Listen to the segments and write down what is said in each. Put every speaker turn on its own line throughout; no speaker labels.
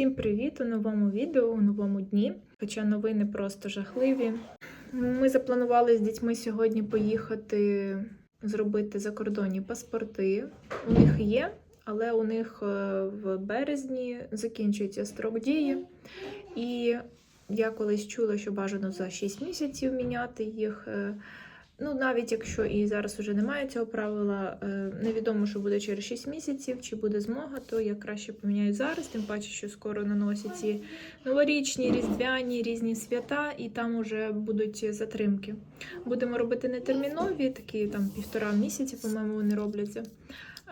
Всім привіт у новому відео, у новому дні. Хоча новини просто жахливі. Ми запланували з дітьми сьогодні поїхати зробити закордонні паспорти. У них є, але у них е, в березні закінчується строк дії. І я колись чула, що бажано за 6 місяців міняти їх. Ну, навіть якщо і зараз вже немає цього правила, е, невідомо, що буде через 6 місяців, чи буде змога, то я краще поміняю зараз, тим паче, що скоро наносять ці новорічні, різдвяні, різні свята, і там уже будуть затримки. Будемо робити не термінові, такі там півтора місяці, по-моєму, вони робляться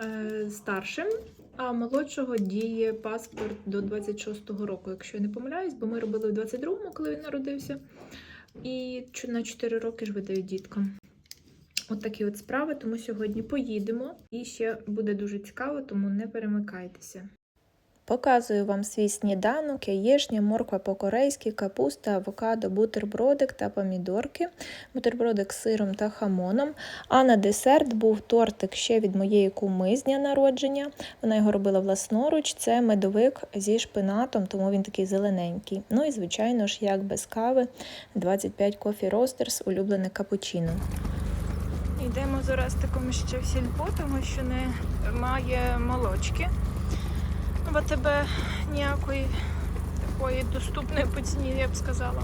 е, старшим. А молодшого діє паспорт до 26-го року, якщо я не помиляюсь, бо ми робили в 22-му, коли він народився. І на 4 роки ж видають діткам. От такі от справи, тому сьогодні поїдемо. І ще буде дуже цікаво, тому не перемикайтеся. Показую вам свій сніданок, яєшня, морква по-корейськи, капуста, авокадо, бутербродик та помідорки, бутербродик з сиром та хамоном. А на десерт був тортик ще від моєї куми з дня народження. Вона його робила власноруч. Це медовик зі шпинатом, тому він такий зелененький. Ну і звичайно ж, як без кави, 25 Coffee Roasters, улюблене капучино. Йдемо з Орестиком ще в сільпо, тому що немає молочки. В АТБ ніякої такої доступної по ціні, я б сказала.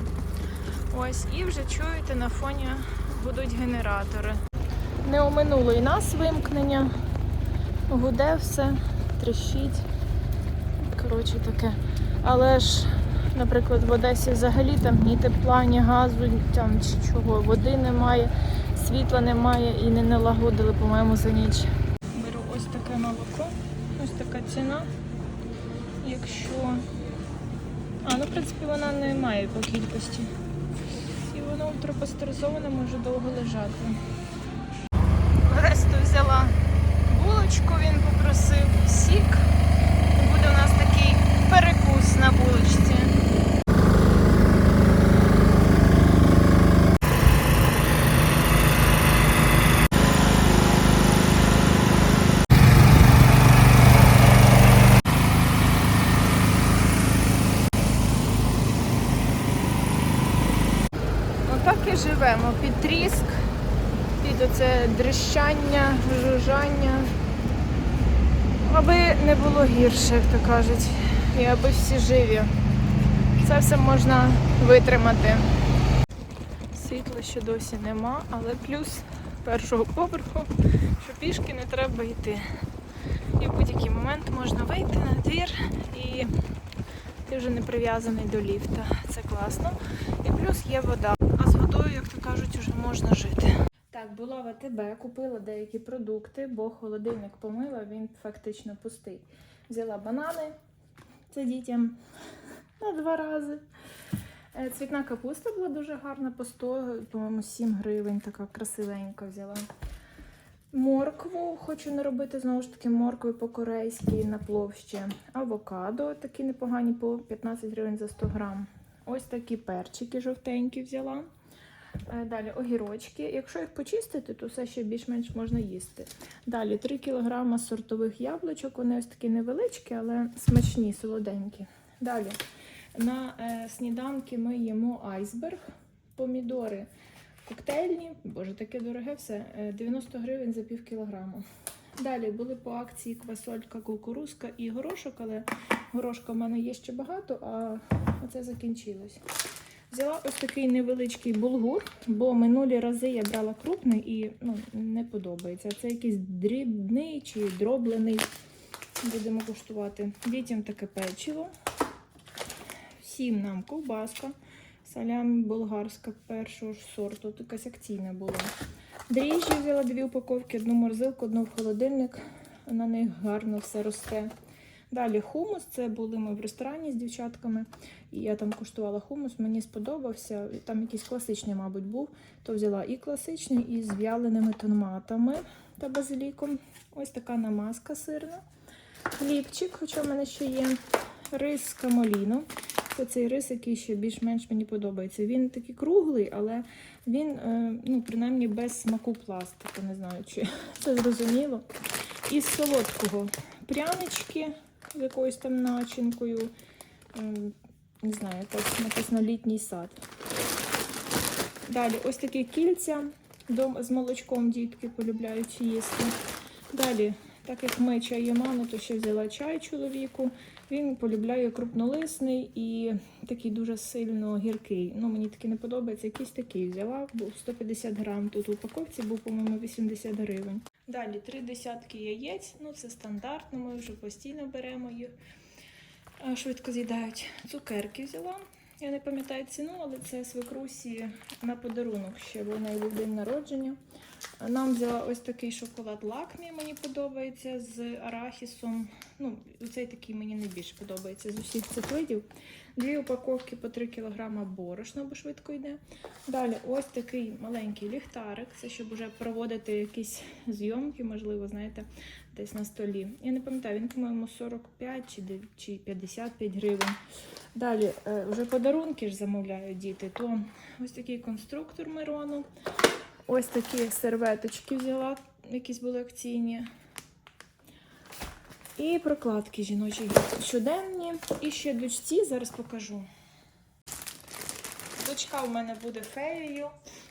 Ось, і вже чуєте, на фоні гудуть генератори. Не оминуло і нас вимкнення. Гуде все, тріщить. Коротше таке. Але ж, наприклад, в Одесі взагалі там ні тепла, ні газу, там чи чого, води немає, світла немає і не налагодили, по-моєму, за ніч. Беру ось таке молоко, ось така ціна. Якщо. А, ну в принципі вона не має по кількості. І воно ультрапастеризоване може довго лежати. Ресту взяла булочку, він попросив сік. Буде у нас такий перекус на булочці. Отак і живемо. Під тріск, під оце дрищання, жужжання. Аби не було гірше, як то кажуть. І аби всі живі. Це все можна витримати. Світла ще досі нема, але плюс першого поверху, що пішки не треба йти. І в будь-який момент можна вийти на двір і ти вже не прив'язаний до ліфта. Це класно. І плюс є вода. А з водою, як то кажуть, вже можна жити. Так, була в АТБ, купила деякі продукти, бо холодильник помила, він фактично пустий. Взяла банани, це дітям на два рази. Е, Цвітна капуста була дуже гарна, по 100, по-моєму, 7 гривень, така красивенька взяла. Моркву хочу наробити знову ж таки моркви по-корейськи на плов ще. Авокадо такі непогані по 15 гривень за 100 грам. Ось такі перчики жовтенькі взяла. Е, Далі огірочки. Якщо їх почистити, то все ще більш-менш можна їсти. Далі 3 кг сортових яблучок. Вони ось такі невеличкі, але смачні, солоденькі. Далі на е, сніданки ми їмо айсберг, помідори коктейльні. Боже, таке дороге все. е, 90 гривень за пів кілограму. Далі були по акції квасолька, кукурузка і горошок, але горошка в мене є ще багато, а оце закінчилось. Взяла ось такий невеличкий булгур, бо минулі рази я брала крупний і ну, не подобається. Це якийсь дрібний чи дроблений. Будемо куштувати. Дітям таке печиво. Всім нам ковбаска. Салямі болгарська першого ж сорту. Тут якась акційна була. Дріжджі взяла дві упаковки, одну морозилку, одну в холодильник. На них гарно все росте. Далі хумус. Це були ми в ресторані з дівчатками. І я там куштувала хумус, мені сподобався. Там якийсь класичний, мабуть, був. То взяла і класичний, і з в'яленими томатами та базиліком. Ось така намазка сирна. Хлібчик, хоча в мене ще є рис камоліно. Це цей рис, який ще більш-менш мені подобається. Він такий круглий, але він, е, ну, принаймні, без смаку пластику. Не знаю, чи це зрозуміло. Із солодкого прянички з якоюсь там начинкою. не знаю, якось написано літній сад. Далі ось такі кільця з молочком дітки полюбляють їсти. Далі, так як ми чаємани, то ще взяла чай чоловіку. Він полюбляє крупнолисний і такий дуже сильно гіркий. Ну, мені такий не подобається. Якийсь такий взяла, був 150 грам. Тут в упаковці був, по-моєму, 80 гривень. Далі три десятки яєць. Ну, це стандартно, ми вже постійно беремо їх. Швидко з'їдають. Цукерки взяла. Я не пам'ятаю ціну, але це свекрусі на подарунок ще, бо в неї був день народження. Нам взяла ось такий шоколад лакмі, мені подобається з арахісом. Ну, цей такий мені найбільше подобається з усіх цих видів. Дві упаковки по 3 кг борошна, бо швидко йде. Далі ось такий маленький ліхтарик. Це щоб вже проводити якісь зйомки, можливо, знаєте, десь на столі. Я не пам'ятаю, він, по-моєму, 45 чи 55 гривень. Далі е, вже подарунки ж замовляють діти. То ось такий конструктор Мирону. Ось такі серветочки взяла, якісь були акційні. І прокладки жіночі щоденні. І ще дочці зараз покажу. Дочка у мене буде феєю.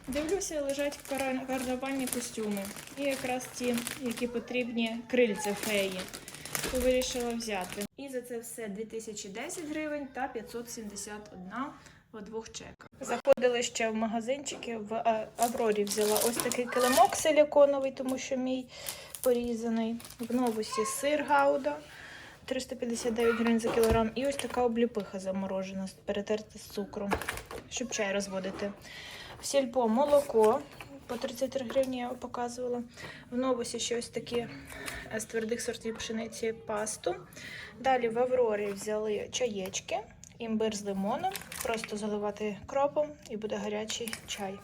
Дивлюся, лежать карнавальні костюми. І якраз ті, які потрібні крильця феї. То вирішила взяти. І за це все 2010 гривень та 571 в двох чеках. Заходили ще в магазинчики, в Аврорі взяла ось такий килимок силіконовий, тому що мій порізаний. В новусі сир гауда. 359 гривень за кілограм. І ось така обліпиха заморожена, перетерта з цукром, щоб чай розводити. В сільпо молоко по 33 гривні я показувала. В новусі ще ось такі е, з твердих сортів пшениці пасту. Далі в Аврорі взяли чаєчки, імбир з лимоном, просто заливати кропом і буде гарячий чай.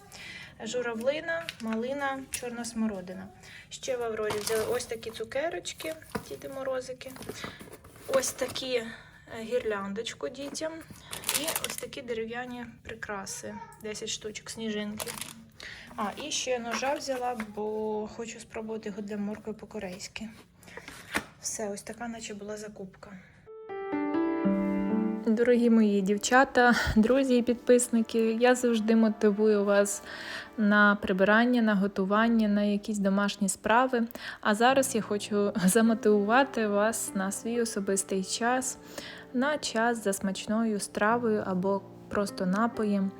Журавлина, малина, чорна смородина. Ще в Аврорі взяли ось такі цукерочки, діти морозики. Ось такі е, гірляндочку дітям. І ось такі дерев'яні прикраси. 10 штучок, сніжинки. А, і ще ножа взяла, бо хочу спробувати його для моркви по-корейськи. Все, ось така, наче була закупка. Дорогі мої дівчата, друзі і підписники, я завжди мотивую вас на прибирання, на готування, на якісь домашні справи. А зараз я хочу замотивувати вас на свій особистий час, на час за смачною стравою або просто напоєм.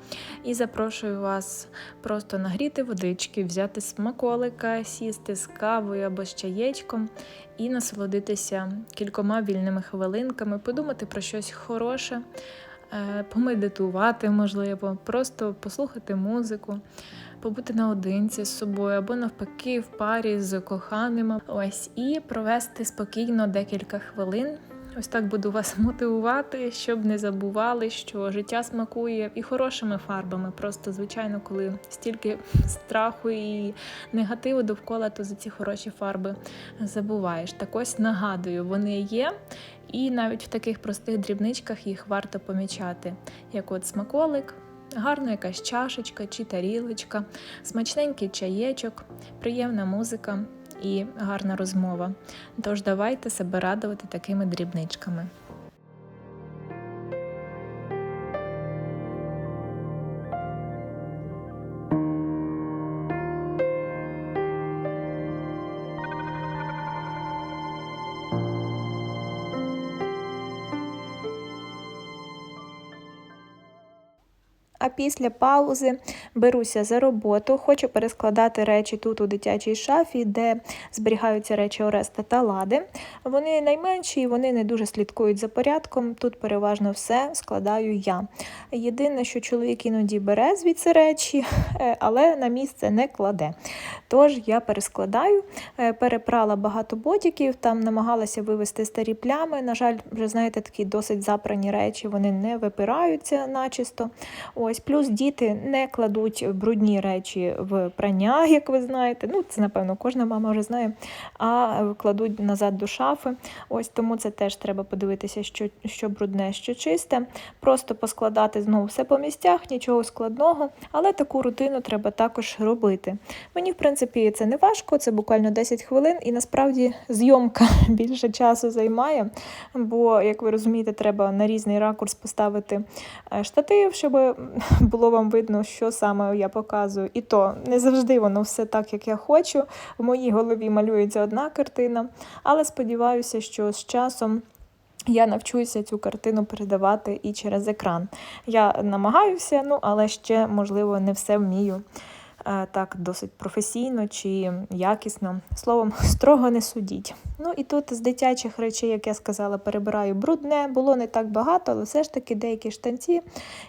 І запрошую вас просто нагріти водички, взяти смаколика, сісти з кавою або з чаєчком і насолодитися кількома вільними хвилинками, подумати про щось хороше, е, помедитувати, можливо, просто послухати музику, побути наодинці з собою або навпаки в парі з коханими. Ось і провести спокійно декілька хвилин. Ось так буду вас мотивувати, щоб не забували, що життя смакує і хорошими фарбами. Просто, звичайно, коли стільки страху і негативу довкола, то за ці хороші фарби забуваєш. Так ось нагадую, вони є, і навіть в таких простих дрібничках їх варто помічати, як от смаколик. Гарна якась чашечка чи тарілочка, смачненький чаєчок, приємна музика і гарна розмова. Тож давайте себе радувати такими дрібничками. Після паузи беруся за роботу, хочу перескладати речі тут у дитячій шафі, де зберігаються речі Ореста та Лади. Вони найменші і вони не дуже слідкують за порядком. Тут переважно все складаю я. Єдине, що чоловік іноді бере звідси речі, е, але на місце не кладе. Тож я перескладаю, е, перепрала багато ботиків, там намагалася вивести старі плями. На жаль, вже знаєте, такі досить запрані речі, вони не випираються начисто. Ось Ось плюс діти не кладуть брудні речі в прання, як ви знаєте. Ну, це напевно кожна мама вже знає, а кладуть назад до шафи. Ось тому це теж треба подивитися, що, що брудне, що чисте. Просто поскладати знову все по місцях, нічого складного, але таку рутину треба також робити. Мені, в принципі, це не важко, це буквально 10 хвилин, і насправді зйомка більше часу займає, бо, як ви розумієте, треба на різний ракурс поставити е, штатив, щоб було вам видно, що саме я показую. І то не завжди воно все так, як я хочу. В моїй голові малюється одна картина, але сподіваюся, що з часом. Я навчуся цю картину передавати і через екран. Я намагаюся, ну але ще, можливо, не все вмію так досить професійно чи якісно. Словом, строго не судіть. Ну і тут з дитячих речей, як я сказала, перебираю брудне. Було не так багато, але все ж таки деякі штанці,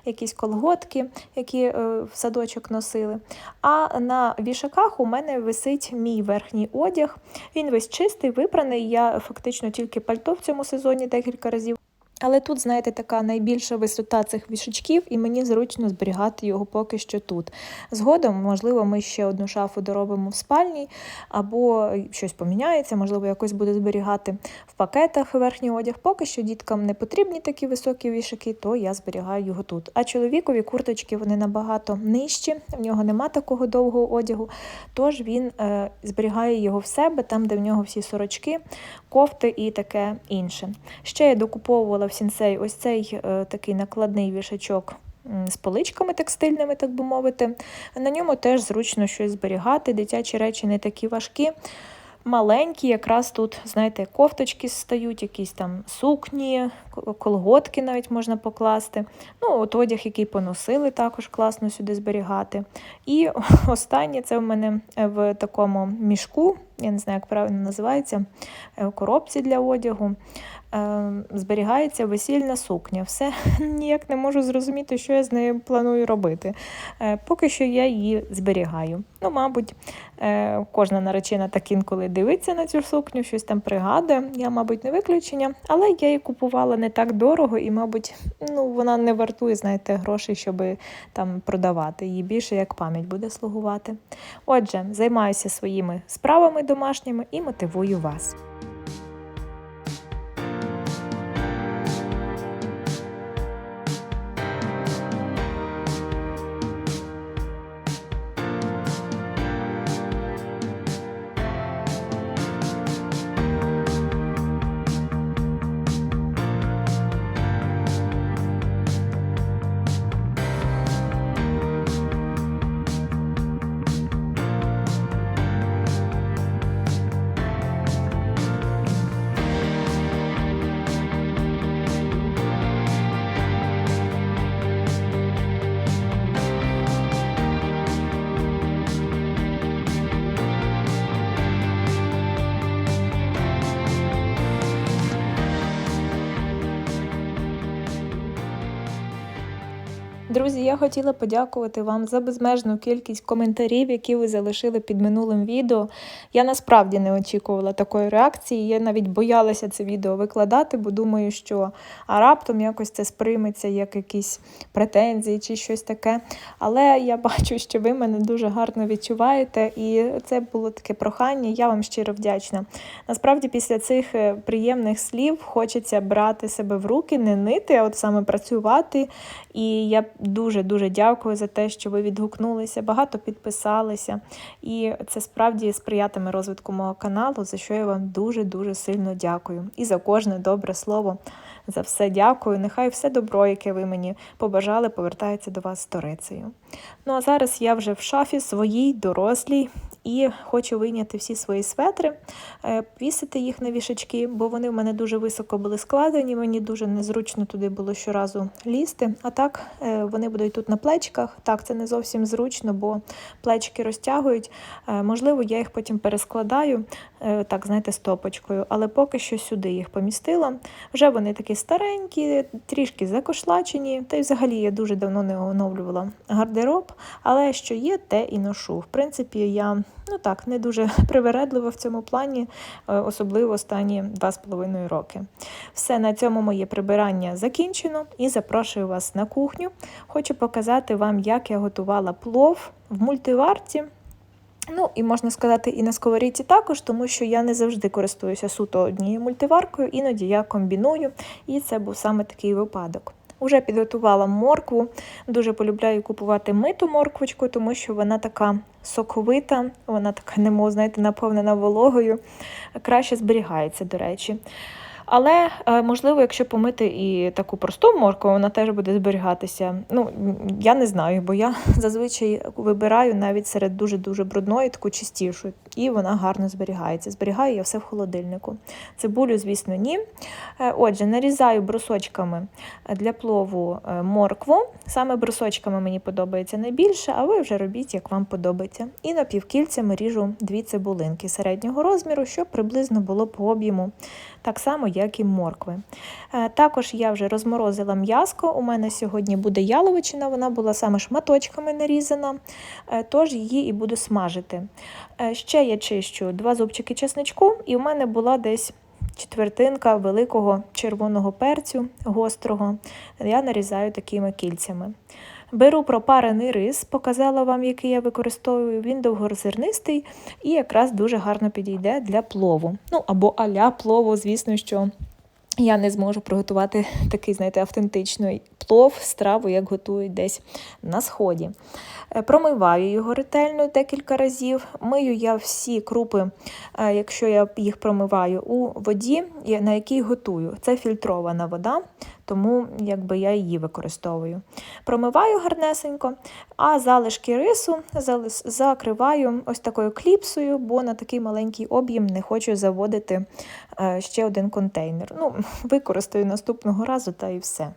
якісь колготки, які е, в садочок носили. А на вішаках у мене висить мій верхній одяг. Він весь чистий, випраний. Я фактично тільки пальто в цьому сезоні декілька разів. Але тут, знаєте, така найбільша висота цих вішачків, і мені зручно зберігати його поки що тут. Згодом, можливо, ми ще одну шафу доробимо в спальні, або щось поміняється, можливо, якось буде зберігати в пакетах верхній одяг. Поки що діткам не потрібні такі високі вішаки, то я зберігаю його тут. А чоловікові курточки вони набагато нижчі, в нього нема такого довгого одягу, тож він е, зберігає його в себе, там, де в нього всі сорочки, кофти і таке інше. Ще я докуповувала сінсей ось цей е, такий накладний вішачок з поличками текстильними, так би мовити. На ньому теж зручно щось зберігати. Дитячі речі не такі важкі. Маленькі, якраз тут, знаєте, кофточки стають, якісь там сукні, колготки навіть можна покласти. Ну, от одяг, який поносили, також класно сюди зберігати. І останнє це в мене в такому мішку, я не знаю, як правильно називається, е, коробці для одягу. Е, Зберігається весільна сукня. Все ніяк не можу зрозуміти, що я з нею планую робити. Е, Поки що я її зберігаю. Ну, мабуть, е, кожна наречена так інколи дивиться на цю сукню, щось там пригадує. Я, мабуть, не виключення, але я її купувала не так дорого, і, мабуть, ну, вона не вартує, знаєте, грошей, щоб там продавати. Її більше як пам'ять буде слугувати. Отже, займаюся своїми справами домашніми і мотивую вас. Друзі, я хотіла подякувати вам за безмежну кількість коментарів, які ви залишили під минулим відео. Я насправді не очікувала такої реакції. Я навіть боялася це відео викладати, бо думаю, що а раптом якось це сприйметься як якісь претензії чи щось таке. Але я бачу, що ви мене дуже гарно відчуваєте, і це було таке прохання. Я вам щиро вдячна. Насправді, після цих е, приємних слів хочеться брати себе в руки, не нити, а от саме працювати. І я дуже-дуже дякую за те, що ви відгукнулися, багато підписалися. І це справді сприятиме розвитку мого каналу, за що я вам дуже-дуже сильно дякую. І за кожне добре слово. За все дякую. Нехай все добро, яке ви мені побажали, повертається до вас сторицею. Ну а зараз я вже в шафі своїй, дорослій, і хочу вийняти всі свої светри, е, повісити їх на вішачки, бо вони в мене дуже високо були складені, мені дуже незручно туди було щоразу лізти. А так е, вони будуть тут на плечках. Так, це не зовсім зручно, бо плечки розтягують. Е, Можливо, я їх потім перескладаю, так, знаєте, стопочкою, але поки що сюди їх помістила. Вже вони такі старенькі, трішки закошлачені, та й взагалі я дуже давно не оновлювала гардероб, але що є, те і ношу. В принципі, я ну так, не дуже привередлива в цьому плані, е, особливо останні 2,5 роки. Все на цьому моє прибирання закінчено і запрошую вас на кухню. Хочу показати вам, як я готувала плов в мультиварці. Ну, і можна сказати, і на сковорідці також, тому що я не завжди користуюся суто однією мультиваркою, іноді я комбіную, і це був саме такий випадок. Уже підготувала моркву. Дуже полюбляю купувати миту морквочку, тому що вона така соковита, вона така, немов, знаєте, наповнена вологою, краще зберігається, до речі. Але е, можливо, якщо помити і таку просту моркву, вона теж буде зберігатися. Ну, я не знаю, бо я зазвичай вибираю навіть серед дуже-дуже брудної, таку чистішу, і вона гарно зберігається. Зберігаю я все в холодильнику. Цибулю, звісно, ні. Е, Отже, нарізаю брусочками для плову е, моркву. Саме брусочками мені подобається найбільше, а ви вже робіть, як вам подобається. І напівкільцями ріжу дві цибулинки середнього розміру, щоб приблизно було по об'єму, так само, як і моркви. Е, Також я вже розморозила м'яско. У мене сьогодні буде яловичина, вона була саме шматочками нарізана, е, тож її і буду смажити. Е, Ще я чищу два зубчики чесничку, і в мене була десь четвертинка великого червоного перцю гострого. Я нарізаю такими кільцями. Беру пропарений рис, показала вам, який я використовую. Він довгозернистий і якраз дуже гарно підійде для плову. Ну або аля плову, звісно, що я не зможу приготувати такий, знаєте, автентичний плов, страву, як готують десь на сході. Е, Промиваю його ретельно декілька разів. Мию я всі крупи, е, якщо я їх промиваю у воді, на якій готую. Це фільтрована вода, тому якби я її використовую. Промиваю гарнесенько, а залишки рису закриваю ось такою кліпсою, бо на такий маленький об'єм не хочу заводити е, ще один контейнер. Ну, використаю наступного разу та і все.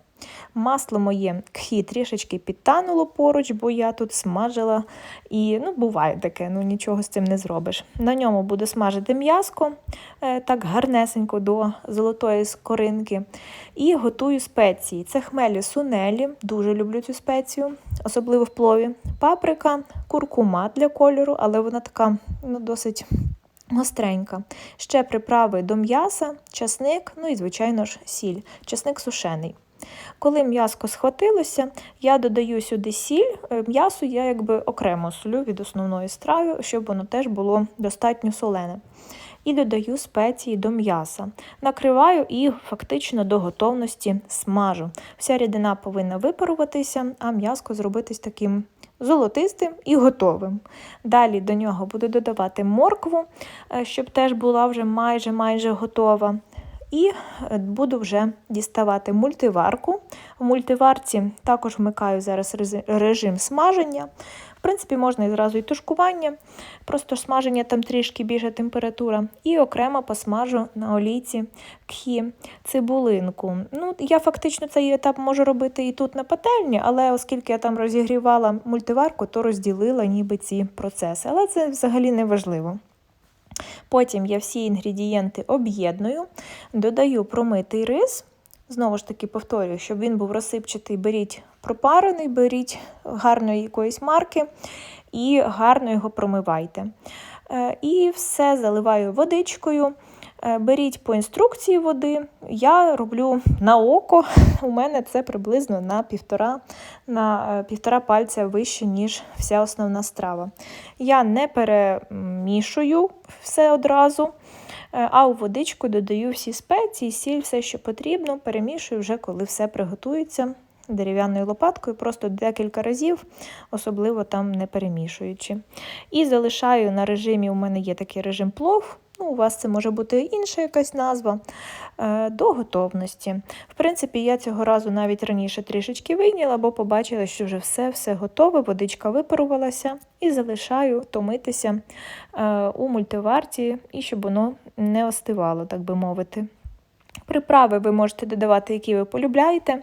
Масло моє кхі трішечки підтануло поруч, бо я тут смажила. І ну, буває таке, ну нічого з цим не зробиш. На ньому буду смажити м'яско е, так гарнесенько до золотої скоринки. І готую спеції. Це хмелі сунелі, дуже люблю цю спецію, особливо в плові. Паприка, куркума для кольору, але вона така ну, досить гостренька. Ще приправи до м'яса, часник, ну і, звичайно ж, сіль. Часник сушений. Коли м'яско схватилося, я додаю сюди сіль. Е, М'ясо я якби окремо солю від основної страви, щоб воно теж було достатньо солене. І додаю спеції до м'яса. Накриваю і фактично до готовності смажу. Вся рідина повинна випаруватися, а м'яско зробитись таким золотистим і готовим. Далі до нього буду додавати моркву, е, щоб теж була вже майже майже готова. І буду вже діставати мультиварку. В мультиварці також вмикаю зараз режим смаження. В принципі, можна і зразу і тушкування, просто смаження там трішки більша температура. І окремо посмажу на олійці кхі цибулинку. Ну, я фактично цей етап можу робити і тут на пательні, але оскільки я там розігрівала мультиварку, то розділила ніби ці процеси. Але це взагалі не важливо. Потім я всі інгредієнти об'єдную, додаю промитий рис. Знову ж таки повторюю, щоб він був розсипчатий, беріть пропарений, беріть гарної якоїсь марки і гарно його промивайте. Е, І все заливаю водичкою. Е, Беріть по інструкції води. Я роблю на око. У мене це приблизно на півтора, на е, півтора пальця вище, ніж вся основна страва. Я не перемішую все одразу, е, а у водичку додаю всі спеції, сіль, все, що потрібно, перемішую вже, коли все приготується дерев'яною лопаткою, просто декілька разів, особливо там не перемішуючи. І залишаю на режимі, у мене є такий режим плов. Ну, у вас це може бути інша якась назва е, до готовності. В принципі, я цього разу навіть раніше трішечки вийняла, бо побачила, що вже все все готове, водичка випарувалася, і залишаю томитися е, у мультиварці, і щоб воно не остивало, так би мовити. Приправи ви можете додавати, які ви полюбляєте.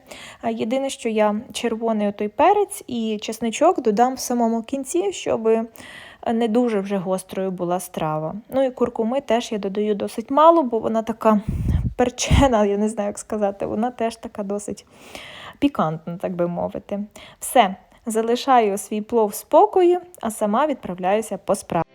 Єдине, що я червоний отой перець і чесничок додам в самому кінці, щоб не дуже вже гострою була страва. Ну і куркуми теж я додаю досить мало, бо вона така перчена, я не знаю, як сказати, вона теж така досить пікантна, так би мовити. Все, залишаю свій плов в спокої, а сама відправляюся по справі.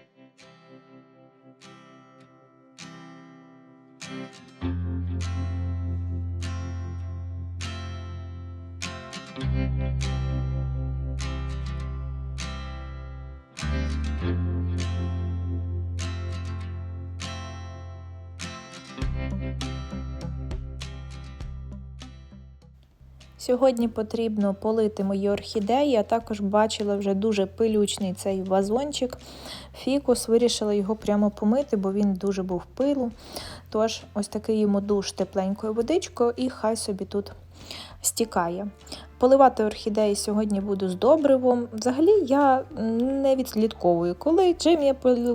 Сьогодні потрібно полити мої орхідеї, я також бачила вже дуже пилючний цей вазончик. Фікус вирішила його прямо помити, бо він дуже був пилу. Тож, ось такий йому душ тепленькою водичкою, і хай собі тут стікає. Поливати орхідеї сьогодні буду з добривом. Взагалі я не відслідковую, коли чим я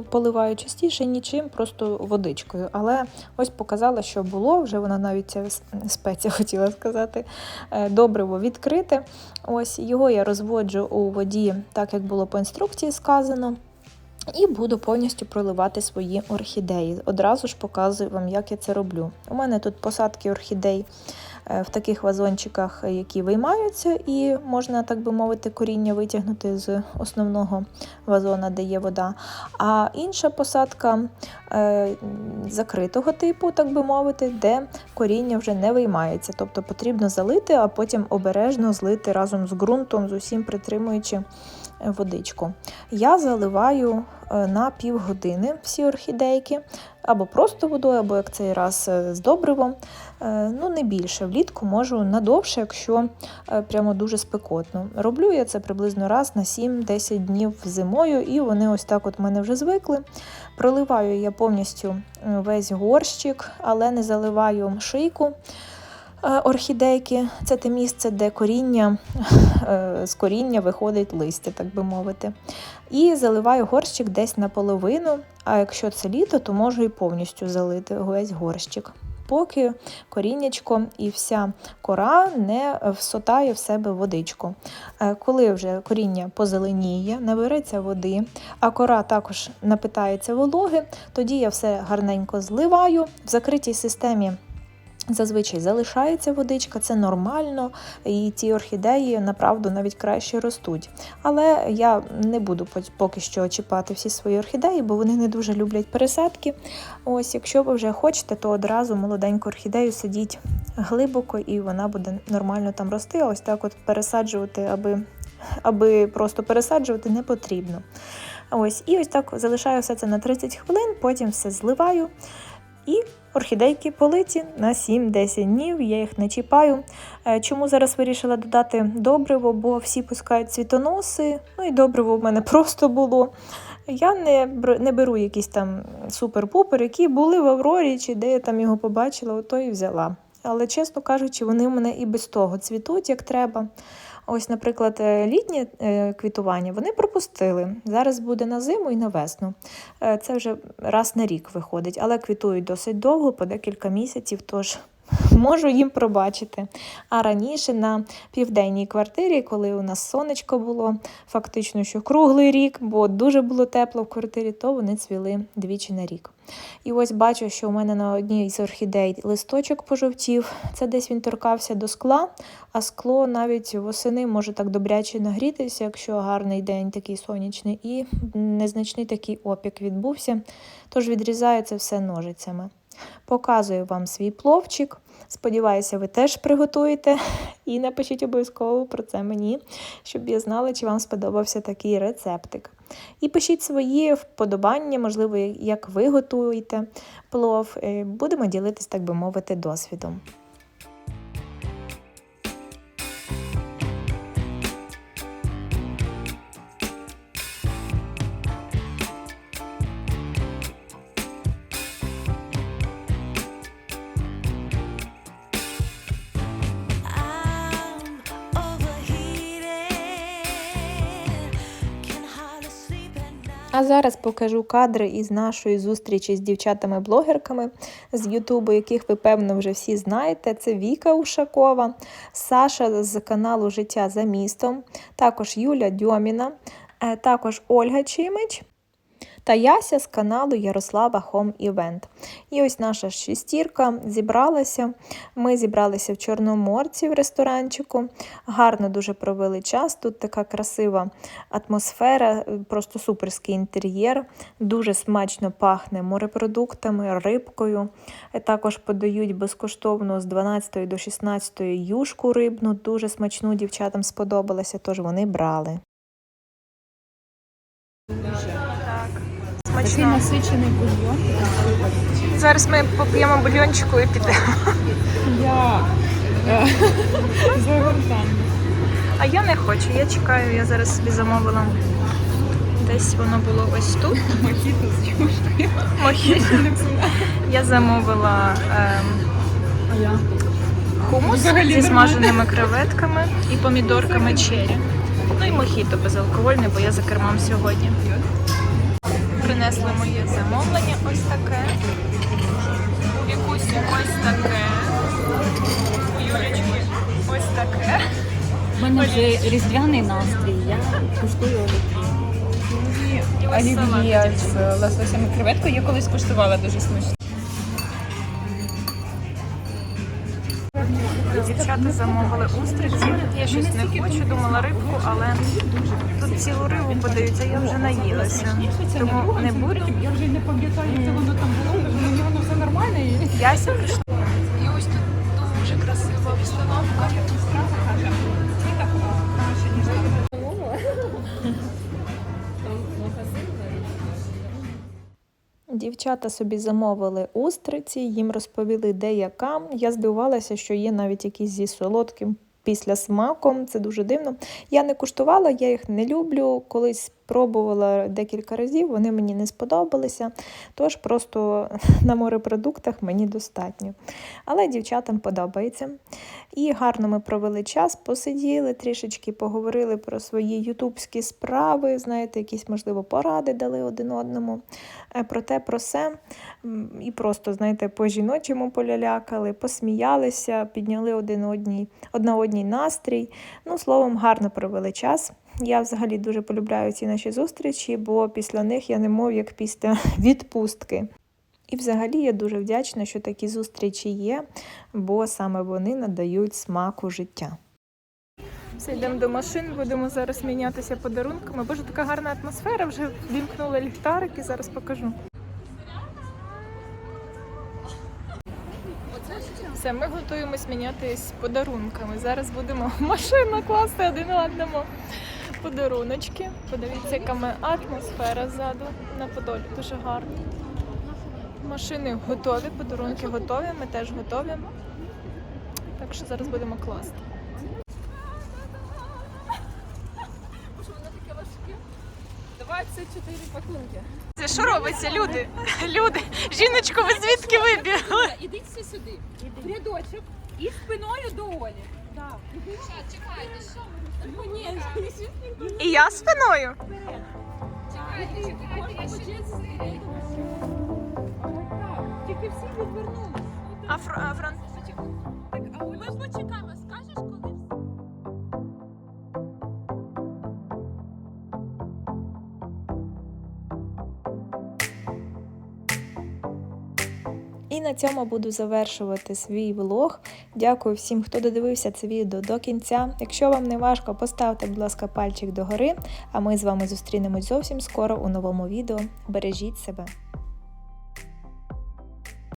поливаю частіше, нічим, просто водичкою. Але ось показала, що було, вже вона навіть ця спеція хотіла сказати. е, Добриво відкрите. Ось його я розводжу у воді, так як було по інструкції сказано. І буду повністю проливати свої орхідеї. Одразу ж показую вам, як я це роблю. У мене тут посадки орхідей в таких вазончиках, е, які виймаються, і можна, так би мовити, коріння витягнути з основного вазона, де є вода. А інша посадка е, закритого типу, так би мовити, де коріння вже не виймається. Тобто потрібно залити, а потім обережно злити разом з ґрунтом, з усім притримуючи е, водичку. Я заливаю е, на півгодини всі орхідейки, або просто водою, або як цей раз е, з добривом. Е, Ну, не більше. Влітку можу надовше, якщо е, прямо дуже спекотно. Роблю я це приблизно раз на 7-10 днів зимою, і вони ось так от мене вже звикли. Проливаю я повністю весь горщик, але не заливаю шийку. е, Орхідейки це те місце, де коріння з коріння виходить листя, так би мовити. І заливаю горщик десь наполовину, а якщо це літо, то можу і повністю залити весь горщик, поки коріннячко і вся кора не всотає в себе водичку. Е, Коли вже коріння позеленіє, набереться води, а кора також напитається вологи, тоді я все гарненько зливаю в закритій системі. Зазвичай залишається водичка, це нормально, і ці орхідеї направду навіть краще ростуть. Але я не буду поки що чіпати всі свої орхідеї, бо вони не дуже люблять пересадки. Ось, якщо ви вже хочете, то одразу молоденьку орхідею садіть глибоко, і вона буде нормально там рости. Ось так от пересаджувати, аби, аби просто пересаджувати не потрібно. Ось, і ось так залишаю все це на 30 хвилин, потім все зливаю. І орхідейки политі на 7-10 днів, я їх не чіпаю. Е, Чому зараз вирішила додати добриво, бо всі пускають цвітоноси, ну і добриво в мене просто було. Я не, не беру якісь там супер-пупер, які були в Аврорі, чи де я там його побачила, ото і взяла. Але, чесно кажучи, вони в мене і без того цвітуть, як треба. Ось, наприклад, е, літнє е, квітування вони пропустили. Зараз буде на зиму і на весну. Е, Це вже раз на рік виходить, але квітують досить довго, по декілька місяців, тож можу їм пробачити. А раніше на південній квартирі, коли у нас сонечко було, фактично, що круглий рік, бо дуже було тепло в квартирі, то вони цвіли двічі на рік. І ось бачу, що у мене на одній з орхідей листочок пожовтів. Це десь він торкався до скла, а скло навіть восени може так добряче нагрітися, якщо гарний день такий сонячний, і незначний такий опік відбувся. Тож відрізаю це все ножицями. Показую вам свій пловчик. Сподіваюся, ви теж приготуєте і напишіть обов'язково про це мені, щоб я знала, чи вам сподобався такий рецептик. І пишіть свої вподобання, можливо, як ви готуєте плов. Е, Будемо ділитись, так би мовити, досвідом. А зараз покажу кадри із нашої зустрічі з дівчатами-блогерками з Ютубу, яких ви, певно, вже всі знаєте. Це Віка Ушакова, Саша з каналу Життя за містом, також Юля Дьоміна, е, також Ольга Чимич. Та Яся з каналу Ярослава Home Event. І ось наша шестірка зібралася. Ми зібралися в Чорноморці в ресторанчику. Гарно дуже провели час. Тут така красива атмосфера, просто суперський інтер'єр. Дуже смачно пахне морепродуктами, рибкою. Е, Також подають безкоштовно з 12 до 16 юшку рибну. Дуже смачну дівчатам сподобалося, тож вони брали.
Такий насичений бульйон.
Зараз ми поп'ємо бульйончику і підемо.
Як? Е,
А я не хочу, я чекаю, я зараз собі замовила. Десь воно було ось тут.
Мохіто з юшкою.
Мохіто. Я замовила ем, хумус зі смаженими креветками і помідорками чері. Ну і мохіто безалкогольне, бо я за кермом сьогодні. Принесли моє замовлення ось таке. У Вікусі ось таке. У Юлічки ось таке.
У мене вже різдвяний настрій. Я куштую
І ось.
Олів'є з лососем і креветкою я колись куштувала дуже смачно.
Дівчата замовили устриці. Я щось не хочу, думала рибку, але тут цілу рибу подаються, я вже наїлася. Тому не буду.
Я вже не пам'ятаю, як це воно там було, воно все нормально.
Яся прийшла. І ось тут дуже красива обстановка.
Дівчата собі замовили устриці, їм розповіли, де яка. Я здивувалася, що є навіть якісь зі солодким після смаком. Це дуже дивно. Я не куштувала, я їх не люблю. Колись пробувала декілька разів, вони мені не сподобалися. Тож просто на морепродуктах мені достатньо. Але дівчатам подобається. І гарно ми провели час, посиділи, трішечки поговорили про свої ютубські справи, знаєте, якісь, можливо, поради дали один одному. Е, Про те, про все. І просто, знаєте, по-жіночому полялякали, посміялися, підняли один одній, одна одній настрій. Ну, словом, гарно провели час. Я взагалі дуже полюбляю ці наші зустрічі, бо після них я не мов як після відпустки. І взагалі я дуже вдячна, що такі зустрічі є, бо саме вони надають смаку життя.
Все, йдемо до машин, будемо зараз мінятися подарунками. Боже, така гарна атмосфера, вже вімкнули ліхтарики, зараз покажу. Все, ми готуємось мінятись подарунками. Зараз будемо машину класти один одному подаруночки. Подивіться, яка ми атмосфера ззаду на Подолі. Дуже гарно. Машини готові, подарунки готові, ми теж готові. Так що зараз будемо класти. Це що робиться, люди? Люди, жіночко, ви звідки вибігли?
Ідіть всі сюди. В рядочок і спиною до Олі. Так. Чекайте, що? Ну ні,
І я спиною.
чекайте, чекайте, я ще Тільки всі відвернулися.
А, фр... а Фран...
І на цьому буду завершувати свій влог. Дякую всім, хто додивився це відео до кінця. Якщо вам не важко, поставте, будь ласка, пальчик догори, а ми з вами зустрінемось зовсім скоро у новому відео. Бережіть себе!